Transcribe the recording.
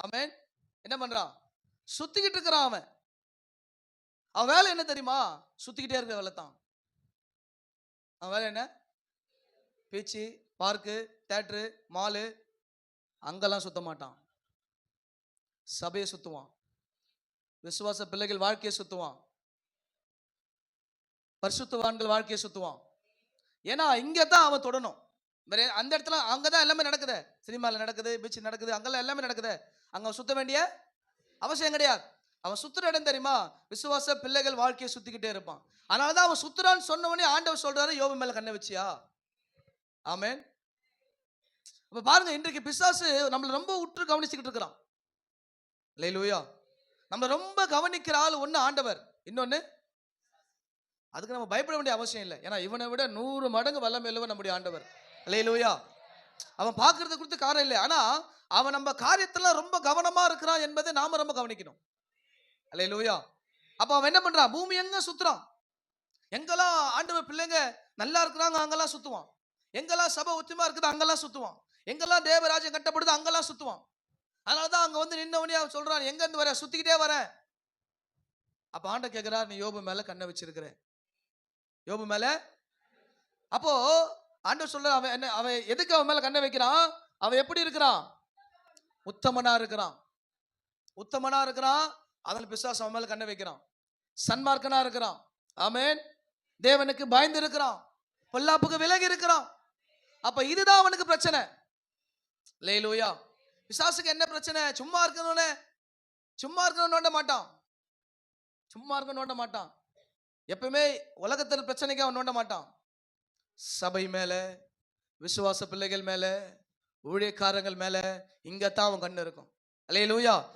அவன் என்ன பண்றான்? சுத்திக்கிட்டு இருக்கிறான் அவன். அவன் வேலை என்ன தெரியுமா? சுத்திக்கிட்டே இருக்கிற வேலை தான். அவன் வேலை என்ன? பீச்சு பார்க்கு தேட்ரு மாலு அங்கெல்லாம் சுத்த மாட்டான். சபையை சுத்துவான். விசுவாச பிள்ளைகள் வாழ்க்கையை சுத்துவான். பரிசுத்துவான்கள் வாழ்க்கையை சுத்துவான். ஏன்னா இங்கே தான் அவன் தொடணும். வேற அந்த இடத்துல அங்கே தான் எல்லாமே நடக்குது. சினிமாவில் நடக்குது பீச் நடக்குது அங்கெல்லாம் எல்லாமே நடக்குது. அங்கே அவன் சுத்த வேண்டிய அவசியம் கிடையாது. அவன் சுத்துற இடம் தெரியுமா? விசுவாச பிள்ளைகள் வாழ்க்கையை சுத்திக்கிட்டே இருப்பான். அதனால தான் அவன் சுத்துறான்னு சொன்ன உடனே ஆண்டவர் சொல்றாரு யோபு மேல கண்ணை வச்சியா? ஆமேன். அப்ப பாருங்க இன்றைக்கு பிசாசு நம்மளை ரொம்ப உற்று கவனிச்சுக்கிட்டு இருக்கிறான். லேலூயா நம்மளை ரொம்ப கவனிக்கிற ஆள் ஒன்று ஆண்டவர். இன்னொன்று அதுக்கு நம்ம பயப்பட வேண்டிய அவசியம் இல்லை. ஏன்னா இவனை விட நூறு மடங்கு வல்லமை உள்ளவன் நம்முடைய ஆண்டவர். லேலூயா அவன் பார்க்கறத குறித்து காரணம் இல்லை. ஆனா அவன் நம்ம காரியத்துல ரொம்ப கவனமா இருக்கிறான் என்பதை நாம ரொம்ப கவனிக்கணும். லேலூயா அப்ப அவன் என்ன பண்றான்? பூமி எங்க சுத்துறான்? எங்கெல்லாம் ஆண்டவர் பிள்ளைங்க நல்லா இருக்கிறாங்க அங்கெல்லாம் சுத்துவான். எங்கெல்லாம் சபை ஒத்துமா இருக்குது அங்கெல்லாம் சுத்துவான். எங்கெல்லாம் தேவராஜ்யம் கட்டப்படுது அங்கெல்லாம் சுத்துவான். அதனாலதான் அங்க வந்து நின்னவனே அவன் சொல்றான் எங்க இருந்து வர? சுத்திக்கிட்டே வரேன் அப்ப ஆண்ட கேக்குறார் நீ யோபு மேல கண்ணை வச்சிருக்கிற. யோபு மேல? அப்போ ஆண்டவர் சொல்ற அவன் என்ன அவன் எதுக்கு அவன் மேல கண்ணை வைக்கிறான்? அவன் எப்படி இருக்கிறான்? உத்தமனா இருக்கிறான். உத்தமனா இருக்கிறான் அதன் பிசாஸ் அவன் மேல கண்ணை வைக்கிறான். சன்மார்க்கனா இருக்கிறான். ஆமேன். தேவனுக்கு பயந்து இருக்கிறான். பொல்லாப்புக்கு விலகி இருக்கிறான். அப்ப இதுதான் அவனுக்கு பிரச்சனை. லேலூயா. பிசாசுக்கு என்ன பிரச்சனை? சும்மா இருக்கணும்னே. சும்மா இருக்கணும் நோண்ட மாட்டான். சும்மா இருக்கணும் நோண்ட மாட்டான். எப்பவுமே உலகத்தில் பிரச்சனைக்கு அவன் நோண்ட மாட்டான். சபை மேல விசுவாச பிள்ளைகள் மேல ஊழியக்காரங்கள் மேல இங்கத்தான் அவன் கண்ணு இருக்கும். லேலூயா